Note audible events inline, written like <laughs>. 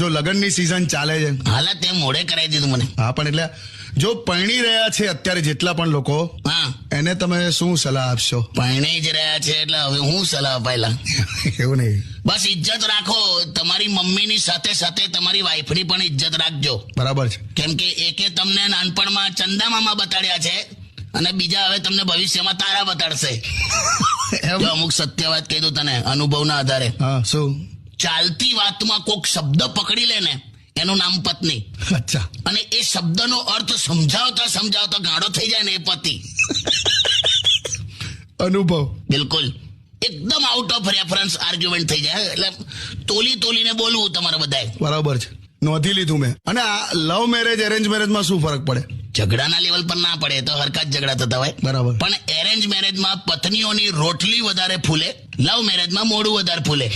જો લગ્નની સિઝન ચાલે છે. હાલા તે મોડે કરાવી દીધું મને. હા પણ એટલે જો પરણી રહ્યા છે અત્યારે જેટલા પણ લોકો હા. એને તમે શું સલાહ આપશો? પરણી જ રહ્યા છે એટલે હવે હું સલાહ અપાયેલા. એવું નહીં. બસ ઇજ્જત રાખો. તમારી મમ્મીની સાથે સાથે તમારી વાઈફની પણ ઇજ્જત રાખજો. બરાબર છે. કેમ કે એકે તમને નાનપણમાં ચંદા મામા બતાડ્યા છે અને બીજા હવે તમને ભવિષ્યમાં તારા બતાડશે. <laughs> અમુક સત્ય વાત કહી દઉં તને અનુભવના આધારે. હા શું? ચાલતી વાતમાં કોક શબ્દ પકડી લે ને એનું નામ પત્ની. અચ્છા. અને એ શબ્દનો અર્થ સમજાવતા સમજાવતા ગાળો થઈ જાય ને એ પતિ. અનુભવ. બિલકુલ. એકદમ આઉટ ઓફ રેફરન્સ આર્ગ્યુમેન્ટ થઈ જાય એટલે તોલી તોલીને બોલવું તમારે બધાએ. બરાબર છે. નોંધી લીધું મેં. અને આ લવ મેરેજ એરેન્જ મેરેજમાં શું ફરક પડે? ઝઘડાના લેવલ પર ના પડે તો હરકત ઝઘડા થતા હોય. બરાબર. પણ એરેન્જ મેરેજમાં પત્નીઓની રોટલી વધારે ફૂલે લવ મેરેજમાં મોડું વધારે ફૂલે.